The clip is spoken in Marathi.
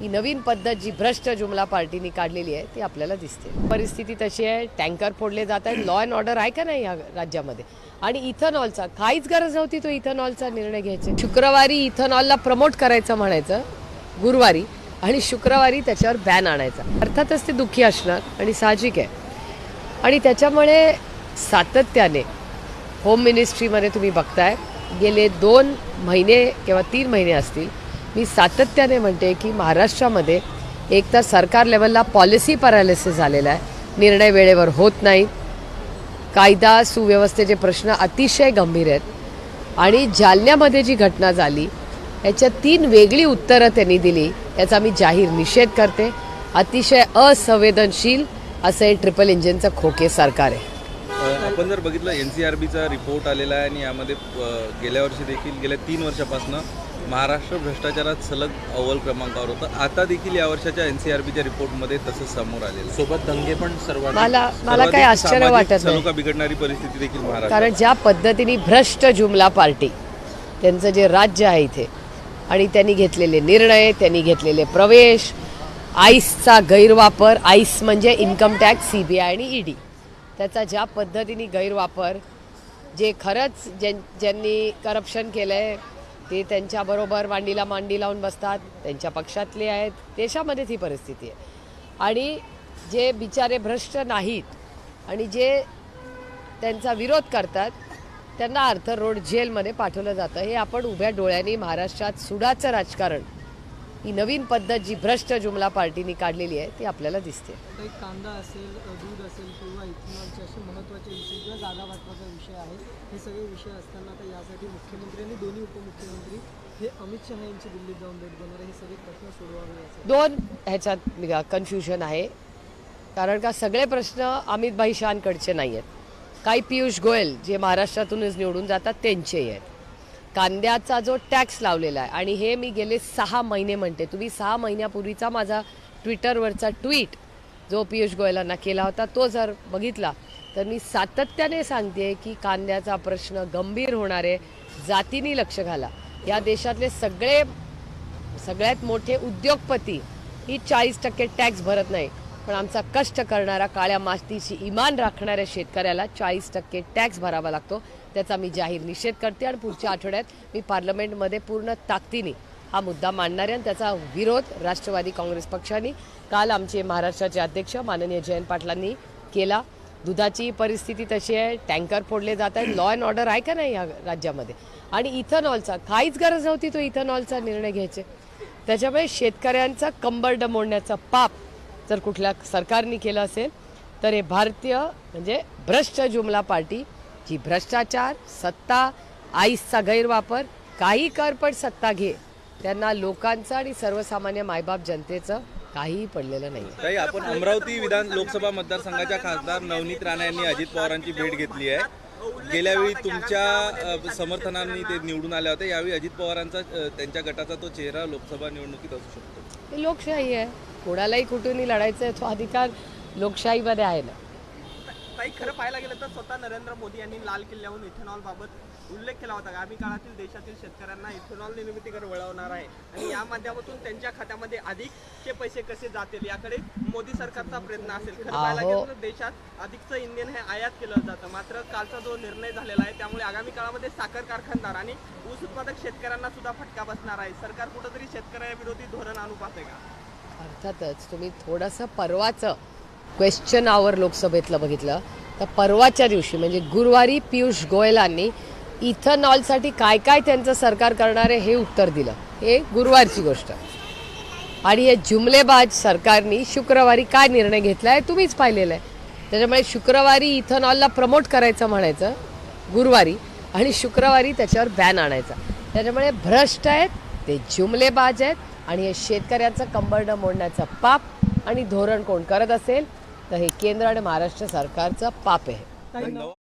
ही नवीन पद्धत जी भ्रष्ट जुमला पार्टीने काढलेली आहे ती आपल्याला दिसते. परिस्थिती तशी आहे टँकर फोडले जात आहेत लॉ अँड ऑर्डर आहे का नाही या राज्यामध्ये? आणि इथनॉलचा काहीच गरज नव्हती तो इथनॉलचा निर्णय घ्यायचा. शुक्रवारी इथनॉलला प्रमोट करायचं म्हणायचं गुरुवारी आणि शुक्रवारी त्याच्यावर बॅन आणायचा. अर्थातच ते दुःखी असणार आणि साहजिक आहे. आणि त्याच्यामुळे सातत्याने होम मिनिस्ट्रीमध्ये तुम्ही बघताय गेले दोन महिने किंवा तीन महिने असतील मी सातत्याने म्हणते की महाराष्ट्रामध्ये एक तर सरकार लेवलला पॉलिसी पॅरालिसिस झालेला आहे. निर्णय वेळेवर होत नाही. कायदा सुव्यवस्थेचे प्रश्न अतिशय गंभीर आहेत. आणि जालन्यामध्ये जी घटना झाली याच्या तीन वेगळी उत्तरं त्यांनी दिली याचा मी जाहीर निषेध करते. अतिशय असंवेदनशील असं हे ट्रिपल इंजिनचं खोके सरकार आहे. आपण जर बघितलं एन सी आर बीचा रिपोर्ट आलेला आहे आणि यामध्ये गेल्या वर्षी देखील गेल्या तीन वर्षापासून महाराष्ट्र भ्रष्टाचारात सलग अव्वल क्रमांकावर होतं. आता देखील या वर्षाच्या एन सी आर बीच्या रिपोर्टमध्ये तसंच समोर आलेलं. सोबत दंगे पण सर्वात मला मला काही आश्चर्य वाटत नाही. बिघडणारी परिस्थिती देखील महाराष्ट्र कारण ज्या पद्धतीने भ्रष्ट जुमला पार्टी त्यांचं जे राज्य आहे इथे आणि त्यांनी घेतलेले निर्णय त्यांनी घेतलेले प्रवेश आईसचा गैरवापर आईस म्हणजे income tax C B I आणि ईडी त्याचा ज्या पद्धतीने गैरवापर जे खरंच ज्यां ज्यांनी करप्शन केलं आहे ते त्यांच्याबरोबर मांडीला मांडी लावून बसतात त्यांच्या पक्षातले आहेत देशामध्ये ती परिस्थिती आहे. आणि जे बिचारे भ्रष्ट नाहीत आणि जे त्यांचा विरोध करतात त्यांना आर्थर रोड जेलमध्ये पाठवलं जातं. हे आपण उभ्या डोळ्यांनी महाराष्ट्रात सुडाचं राजकारण ही नवीन पद्धत जी भ्रष्ट जुमला पार्टीने काढलेली आहे ती आपल्याला दिसते. कांदा असेल दूध असेल किंवा इथेनॉलचे असे महत्त्वाचे विषय किंवा जागा वाटपाचा विषय आहे हे सगळे विषय असताना आता यासाठी मुख्यमंत्री आणि दोन्ही उपमुख्यमंत्री हे अमित शहा यांची दिल्लीत जाऊन भेट देणार हे सगळे प्रश्न सोडवावे दोन ह्याच्यात कन्फ्युजन आहे. कारण का सगळे प्रश्न अमित भाई शहांकडचे नाही आहेत काही पियुष गोयल जे महाराष्ट्रातूनच निवडून जातात त्यांचेही आहेत. कांद्याचा जो टॅक्स लावलेला आहे आणि हे मी गेले सहा महिने म्हणते. तुम्ही सहा महिन्यापूर्वीचा माझा ट्विटरवरचा ट्विट जो पियुष गोयलांना केला होता तो जर बघितला तर मी सातत्याने सांगते की कांद्याचा प्रश्न गंभीर होणार आहे जातीने लक्ष घाला. या देशातले सगळे सगळ्यात मोठे उद्योगपती ही चाळीस टक्के टॅक्स भरत नाही पण आमचा कष्ट करणारा काळ्या मातीची इमान राखणाऱ्या शेतकऱ्याला चाळीस टक्के टॅक्स भरावा लागतो. त्याचा मी जाहीर निषेध करते आणि पुढच्या आठवड्यात मी पार्लमेंटमध्ये पूर्ण ताकदीने हा मुद्दा मांडणार आहे आणि त्याचा विरोध राष्ट्रवादी काँग्रेस पक्षाने काल आमचे महाराष्ट्राचे अध्यक्ष माननीय जयंत पाटलांनी केला. दुधाची परिस्थिती तशी आहे टँकर फोडले जात आहेत लॉ अँड ऑर्डर आहे का नाही या राज्यामध्ये? आणि इथेनॉलचा काहीच गरज नव्हती तो इथेनॉलचा निर्णय घ्यायचे. त्याच्यामुळे शेतकऱ्यांचा कंबरड मोडण्याचा पाप जर कुठल्या सरकारने केलं असेल तर हे भारतीय म्हणजे भ्रष्ट जुमला पार्टी जी भ्रष्टाचार सत्ता आईसचा गैरवापर काही कर पण सत्ता घे त्यांना लोकांचं आणि सर्वसामान्य मायबाप जनतेचं काहीही पडलेलं नाही काही आपण अमरावती विधान लोकसभा मतदारसंघाच्या खासदार नवनीत राणा यांनी अजित पवारांची भेट घेतली आहे. गेल्या वेळी तुमच्या समर्थनाने ते निवडून आले होते यावेळी अजित पवारांचा त्यांच्या गटाचा तो चेहरा लोकसभा निवडणुकीत असू शकतो. हे लोकशाही आहे. कोणालाही कुठूनही लढायचं आहे तो अधिकार लोकशाहीमध्ये आहे ना. काही खरं पाहायला गेलं तर स्वतः नरेंद्र मोदी यांनी लाल किल्ल्याहून इथेनॉल बाबत उल्लेख केला होता आगामी काळातील देशातील शेतकऱ्यांना इथेनॉल निर्मितीकडे वळवणार आहे. आणि या माध्यमातून त्यांच्या खात्यामध्ये अधिकचे पैसे कसे जातील याकडे मोदी सरकारचा प्रयत्न असेल. खरं पाहायला. गेलं तर देशात अधिकचं इंधन हे आयात केलं जातं. मात्र कालचा जो निर्णय झालेला आहे त्यामुळे आगामी काळामध्ये साखर कारखानदार आणि ऊस उत्पादक शेतकऱ्यांना सुद्धा फटका बसणार आहे. सरकार कुठंतरी शेतकऱ्याविरोधी धोरण आणू पाहते का? अर्थातच तुम्ही थोडंसं परवाचं क्वेश्चन आवर लोकसभेतलं बघितलं तर परवाच्या दिवशी म्हणजे गुरुवारी पियुष गोयलांनी इथेनॉलसाठी काय काय त्यांचं सरकार करणार आहे हे उत्तर दिलं. हे गुरुवारची गोष्ट. आणि हे जुमलेबाज सरकारनी शुक्रवारी काय निर्णय घेतला आहे तुम्हीच पाहिलेलं आहे. त्याच्यामुळे शुक्रवारी इथेनॉलला प्रमोट करायचं म्हणायचं गुरुवारी आणि शुक्रवारी त्याच्यावर बॅन आणायचा. त्याच्यामुळे भ्रष्ट आहेत ते जुमलेबाज आहेत आणि हे शेतकऱ्यांचं कंबरडं मोडण्याचं पाप आणि धोरण कोण करत असेल तर हे केंद्र आणि महाराष्ट्र सरकारचं पाप आहे.